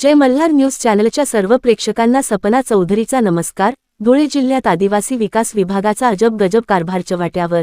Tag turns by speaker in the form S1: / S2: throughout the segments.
S1: जय Malhar news चॅनलच्या सर्व प्रेक्षकांना सपना चौधरीचा नमस्कार. धुळे जिल्ह्यात आदिवासी विकास विभागाचा अजब गजब कारभारच्या वाट्यावर.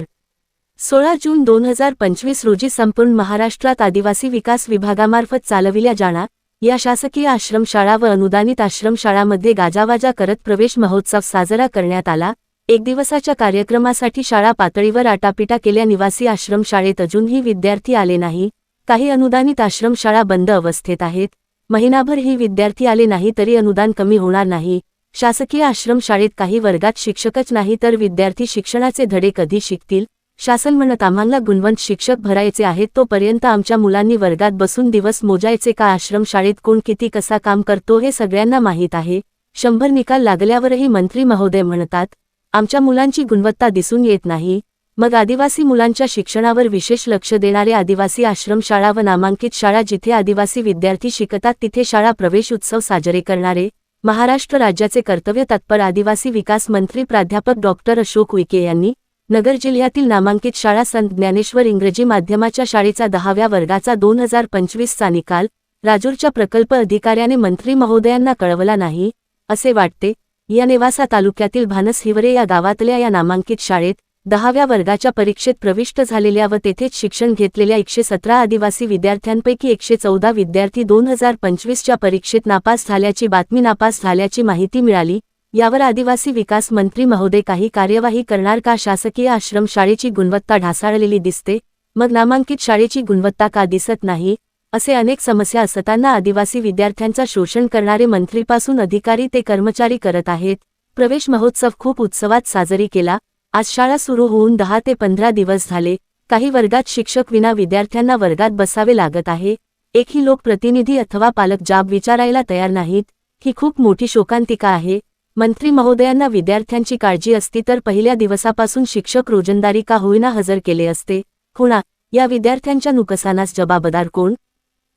S1: सोळा जून दोन हजार पंचवीस रोजी संपूर्ण महाराष्ट्रात आदिवासी विकास विभागामार्फत चालविल्या जाणार या शासकीय आश्रमशाळा व अनुदानित आश्रमशाळामध्ये गाजावाजा करत प्रवेश महोत्सव साजरा करण्यात आला. एक दिवसाच्या कार्यक्रमासाठी शाळा पातळीवर आटापिटा केल्या निवासी आश्रमशाळेत अजूनही विद्यार्थी आले नाही. काही अनुदानित आश्रमशाळा बंद अवस्थेत आहेत. महिनाभर ही विद्यार्थी आले नाही तरी अनुदान कमी होणार नाही. शासकीय आश्रमशाळेत काही वर्गात शिक्षकच नाही तर विद्यार्थी शिक्षणाचे धडे कधी शिकतील? शासन म्हणत आम्हाला गुणवंत शिक्षक भरायचे आहेत तोपर्यंत आमच्या मुलांनी वर्गात बसून दिवस मोजायचे का आश्रमशाळेत कोण किती कसा काम करतो हे सगळ्यांना माहीत आहे. शंभर निकाल लागल्यावरही मंत्री महोदय म्हणतात आमच्या मुलांची गुणवत्ता दिसून येत नाही. मग आदिवासी मुलांच्या शिक्षणावर विशेष लक्ष देणारे आदिवासी आश्रमशाळा व नामांकित शाळा जिथे आदिवासी विद्यार्थी शिकतात तिथे शाळा प्रवेश उत्सव साजरे करणारे महाराष्ट्र राज्याचे कर्तव्य तत्पर आदिवासी विकास मंत्री प्राध्यापक डॉक्टर अशोक विके यांनी नगर जिल्ह्यातील नामांकित शाळा संत ज्ञानेश्वर इंग्रजी माध्यमाच्या शाळेचा दहाव्या वर्गाचा दोन हजार पंचवीसचा निकाल राजूरच्या प्रकल्प अधिकाऱ्याने मंत्री महोदयांना कळवला नाही असे वाटते. या नेवासा तालुक्यातील भानस हिवरे या गावातल्या या नामांकित शाळेत दहाव्या वर्गाच्या परीक्षेत प्रविष्ट झालेल्या व तेथेच शिक्षण घेतलेल्या एकशे सतरा आदिवासी विद्यार्थ्यांपैकी एकशे चौदा विद्यार्थी दोन हजार पंचवीसच्या परीक्षेत नापास झाल्याची बातमी नापास झाल्याची माहिती मिळाली. यावर आदिवासी विकास मंत्री महोदय काही कार्यवाही करणार का? शासकीय आश्रमशाळेची गुणवत्ता ढासाळलेली दिसते. मग नामांकित शाळेची गुणवत्ता का दिसत नाही? असे अनेक समस्या असताना आदिवासी विद्यार्थ्यांचा शोषण करणारे मंत्रीपासून अधिकारी ते कर्मचारी करत आहेत. प्रवेश महोत्सव खूप उत्सवात साजरी केला. आज शाळा सुरू होऊन दहा ते पंधरा दिवस झाले. काही वर्गात शिक्षक विना विद्यार्थ्यांना वर्गात बसावे लागत आहे. एकही लोकप्रतिनिधी अथवा पालक जाब विचारायला तयार नाहीत. ही खूप मोठी शोकांतिका आहे. मंत्री महोदयांना विद्यार्थ्यांची काळजी असती तर पहिल्या दिवसापासून शिक्षक रोजंदारी का होईना हजर केले असते. खुणा या विद्यार्थ्यांच्या नुकसानास जबाबदार कोण?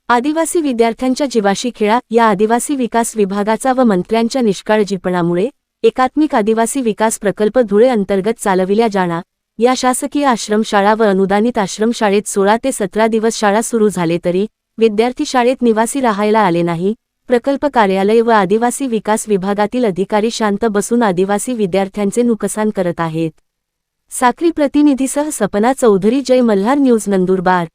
S1: आदिवासी विद्यार्थ्यांच्या जीवाशी खेळा. या आदिवासी विकास विभागाचा व मंत्र्यांच्या निष्काळजीपणामुळे एकात्मिक आदिवासी विकास प्रकल्प धुळे अंतर्गत चालविल्या जाणार. या शासकीय आश्रमशाळा व अनुदानित आश्रमशाळेत सोळा ते सतरा दिवस शाळा सुरू झाले तरी विद्यार्थी शाळेत निवासी राहायला आले नाही. प्रकल्प कार्यालय व आदिवासी विकास विभागातील अधिकारी शांत बसून आदिवासी विद्यार्थ्यांचे नुकसान करत आहेत. साक्री प्रतिनिधीसह सपना चौधरी जय मल्हार न्यूज नंदुरबार.